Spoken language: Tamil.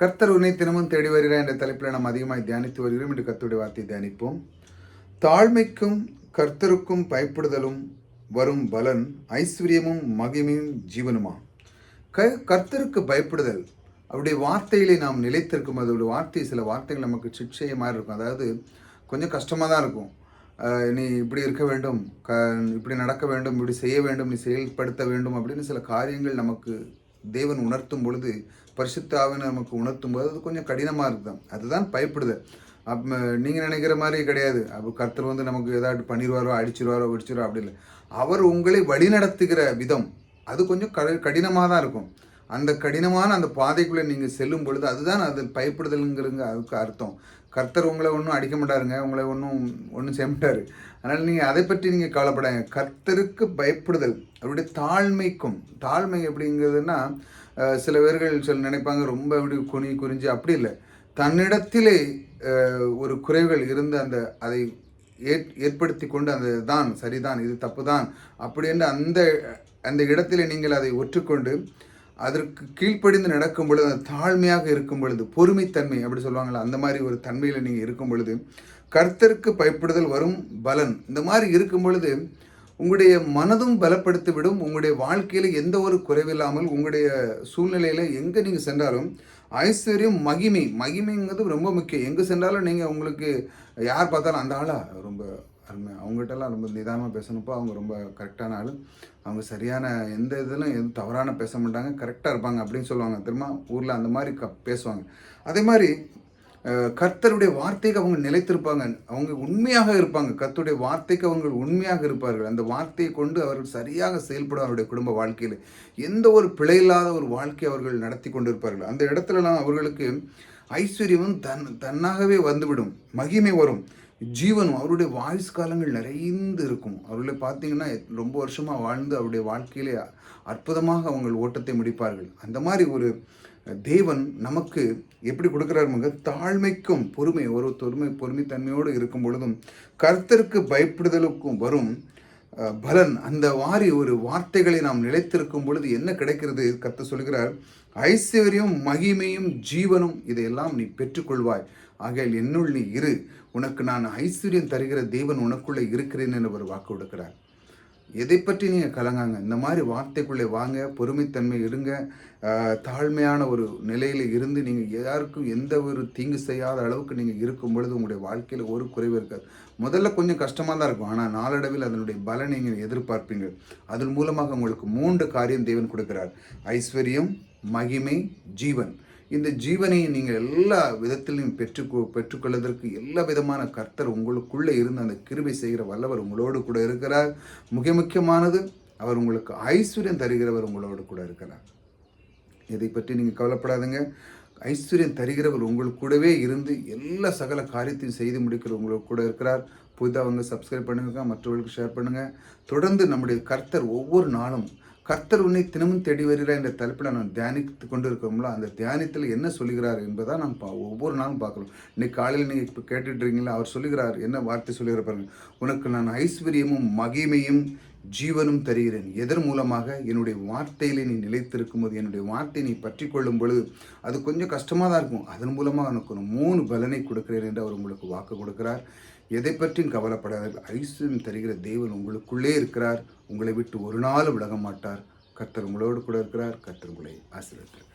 கர்த்தர் உன்னை தினமும் தேடி வருகிறார் என்ற தலைப்பில் நாம் அதிகமாக தியானித்து வருகிறோம். என்று கர்த்தருடைய வார்த்தை தியானிப்போம். தாழ்மைக்கும் கர்த்தருக்கும் பயப்படுதலும் வரும் பலன் ஐஸ்வர்யமும் மகிமையும் ஜீவனுமா? க கர்த்தருக்கு பயப்படுதல். அவருடைய வார்த்தையிலே நாம் நிலைத்திருக்கும் அதோடைய வார்த்தை சில வார்த்தைகள் நமக்கு சிக்ஷைய மாதிரி இருக்கும். அதாவது கொஞ்சம் கஷ்டமாக தான் இருக்கும். நீ இப்படி இருக்க வேண்டும் க இப்படி நடக்க வேண்டும் இப்படி செய்ய வேண்டும் நீ செயல்படுத்த வேண்டும் அப்படின்னு சில காரியங்கள் நமக்கு தேவன் உணர்த்தும் பொழுது பரிசுத்தாவின் நமக்கு உணர்த்தும் போது அது கொஞ்சம் கடினமாக இருக்கும் அதுதான் பயப்படுதல். அப் நீங்கள் நினைக்கிற மாதிரி கிடையாது. அப்போ கர்த்தர் வந்து நமக்கு ஏதாவது பண்ணிடுவாரோ அடிச்சிருவாரோ வெடிச்சிருவோ அப்படி இல்லை. அவர் உங்களை வழிநடத்துகிற விதம். அது கொஞ்சம் க கடினமாக தான் இருக்கும். அந்த கடினமான அந்த பாதைக்குள்ளே நீங்கள் செல்லும் பொழுது அதுதான் அது பயப்படுதலுங்கிறங்க அதுக்கு அர்த்தம். கர்த்தர் உங்களை ஒன்றும் அடிக்க மாட்டாருங்க. உங்களை ஒன்றும் ஒன்றும் செய்ய மாட்டார். அதனால் நீங்கள் அதை பற்றி நீங்கள் கவலைப்படாங்க கர்த்தருக்கு பயப்படுதல். அவருடைய தாழ்மைக்கும் தாழ்மை எப்படிங்கிறதுனா சில பேர்கள் சில நினைப்பாங்க ரொம்ப அப்படி குனி குறிஞ்சி. அப்படி இல்லை. தன்னிடத்திலே ஒரு குறைவுகள் இருந்து அந்த அதை ஏற் ஏற்படுத்தி கொண்டு அந்த தான் சரிதான் இது தப்பு தான் அப்படி என்று அந்த அந்த இடத்திலே நீங்கள் அதை ஒற்றுக்கொண்டு அதற்கு கீழ்ப்படிந்து நடக்கும் பொழுது அந்த தாழ்மையாக இருக்கும் பொழுது பொறுமைத்தன்மை அப்படி சொல்லுவாங்களா அந்த மாதிரி ஒரு தன்மையில் நீங்கள் இருக்கும் பொழுது கர்த்தருக்கு பயப்படுதல் வரும் பலன். இந்த மாதிரி இருக்கும் பொழுது உங்களுடைய மனதும் பலப்படுத்தி விடும். உங்களுடைய வாழ்க்கையில் எந்த ஒரு குறைவில்லாமல் உங்களுடைய சூழ்நிலையில் எங்கே நீங்கள் சென்றாலும் ஐஸ்வர்யம் மகிமை. மகிமைங்கிறது ரொம்ப முக்கியம். எங்கே சென்றாலும் நீங்கள் உங்களுக்கு யார் பார்த்தாலும் அந்த ஆளா? ரொம்ப அருமை. அவங்ககிட்டலாம் ரொம்ப நிதானமாக பேசணுப்போ அவங்க ரொம்ப கரெக்டான ஆள். அவங்க சரியான எந்த இதிலும் எதுவும் தவறான பேச மாட்டாங்க. கரெக்டாக இருப்பாங்க அப்படின்னு சொல்லுவாங்க. திரும்ப ஊரில் அந்த மாதிரி க பேசுவாங்க. அதே மாதிரி கர்த்தருடைய வார்த்தைக்கு அவங்க நிலைத்திருப்பாங்க. அவங்க உண்மையாக இருப்பாங்க. கர்த்தருடைய வார்த்தைக்கு அவங்க உண்மையாக இருப்பார்கள். அந்த வார்த்தையை கொண்டு அவர்கள் சரியாக செயல்படும் அவருடைய குடும்ப வாழ்க்கையில். எந்த ஒரு பிழையில்லாத ஒரு வாழ்க்கை அவர்கள் நடத்தி கொண்டிருப்பார்கள். அந்த இடத்துலலாம் அவர்களுக்கு ஐஸ்வர்யமும் தன் தன்னாகவே வந்துவிடும். மகிமை வரும். ஜீவனும் அவருடைய வாயுஸ் காலங்கள் நிறைந்து இருக்கும். அவர்களை பார்த்தீங்கன்னா ரொம்ப வருஷமாக வாழ்ந்து அவருடைய வாழ்க்கையிலே அற்புதமாக அவங்க ஓட்டத்தை முடிப்பார்கள். அந்த மாதிரி ஒரு தேவன் நமக்கு எப்படி கொடுக்குறாருங்க தாழ்மைக்கும் பொறுமை ஒரு தொறுமை பொறுமைத்தன்மையோடு இருக்கும் பொழுதும் கர்த்தருக்கு பயப்படுதலுக்கும் வரும் பலன். அந்த வாரி ஒரு வார்த்தைகளை நாம் நிலைத்திருக்கும் பொழுது என்ன கிடைக்கிறது? கர்த்தர் சொல்கிறார் ஐஸ்வர்யம் மகிமையும் ஜீவனும் இதையெல்லாம் நீ பெற்றுக்கொள்வாய். ஆகையால் என்னுள் நீ இரு. உனக்கு நான் ஐஸ்வர்யம் தருகிற தேவன் உனக்குள்ளே இருக்கிறேன் என்று ஒரு வாக்கு கொடுக்கிறார். எதை பற்றி நீங்கள் கலங்காங்க? இந்த மாதிரி வார்த்தைக்குள்ளே வாங்க பொறுமைத்தன்மை இருங்க. தாழ்மையான ஒரு நிலையில் இருந்து நீங்கள் யாருக்கும் எந்த ஒரு தீங்கு செய்யாத அளவுக்கு நீங்கள் இருக்கும் பொழுது உங்களுடைய வாழ்க்கையில் ஒரு குறைவு இருக்காது. முதல்ல கொஞ்சம் கஷ்டமாக தான் இருக்கும். ஆனால் நாளடைவில் அதனுடைய பலனை நீங்கள் எதிர்பார்ப்பீங்க அதன் மூலமாக உங்களுக்கு மூன்று காரியம் தேவன் கொடுக்கிறார். ஐஸ்வர்யம் மகிமை ஜீவன். இந்த ஜீவனை நீங்கள் எல்லா விதத்திலையும் பெற்று பெற்றுக்கொள்வதற்கு எல்லா விதமான கர்த்தர் உங்களுக்குள்ளே இருந்து அந்த கிருபை செய்கிற வல்லவர் உங்களோடு கூட இருக்கிறார். மிக முக்கியமானது அவர் உங்களுக்கு ஐஸ்வர்யம் தருகிறவர் உங்களோடு கூட இருக்கிறார். இதை பற்றி நீங்கள் கவலைப்படாதுங்க. ஐஸ்வர்யம் தருகிறவர் உங்களுக்கு கூடவே இருந்து எல்லா சகல காரியத்தையும் செய்து முடிக்கிற உங்களுக்கு கூட இருக்கிறார். புதிதாக அவங்க சப்ஸ்கிரைப் பண்ணுங்க மற்றவர்களுக்கு ஷேர் பண்ணுங்கள் தொடர்ந்து நம்முடைய கர்த்தர் ஒவ்வொரு நாளும் கர்த்தர் உன்னை தினமும் தேடி வருகிறார் என்ற தலைப்பில் நான் தியானித்து கொண்டு இருக்கிறோம்ல அந்த தியானத்தில் என்ன சொல்லுகிறார் என்பதை நாம் பா ஒவ்வொரு நாளும் பார்க்கலாம் இன்னைக்கு காலையில் நீங்கள் இப்போ கேட்டுட்ருக்கீங்களா அவர் சொல்லுகிறார் என்ன வார்த்தை சொல்லுகிற பாருங்கள் உனக்கு நான் ஐஸ்வர்யமும் மகிமையும் ஜீவனும் தருகிறேன். எதன் மூலமாக? என்னுடைய வார்த்தையிலே நீ நிலைத்திருக்கும் போது என்னுடைய வார்த்தை நீ பற்றி கொள்ளும் பொழுது அது கொஞ்சம் கஷ்டமாக தான் இருக்கும். அதன் மூலமாக எனக்கு ஒரு மூணு பலனை கொடுக்கிறேன் என்று அவர் உங்களுக்கு வாக்கு கொடுக்கிறார். எதை பற்றியும் கவலைப்படாத ஐஸ்வர்யம் தருகிற தேவன் உங்களுக்குள்ளே இருக்கிறார். உங்களை விட்டு ஒரு நாள் விலக மாட்டார் கர்த்தர் உங்களோடு கூட இருக்கிறார். கர்த்தர் உங்களை ஆசீர்வதிக்கிறார்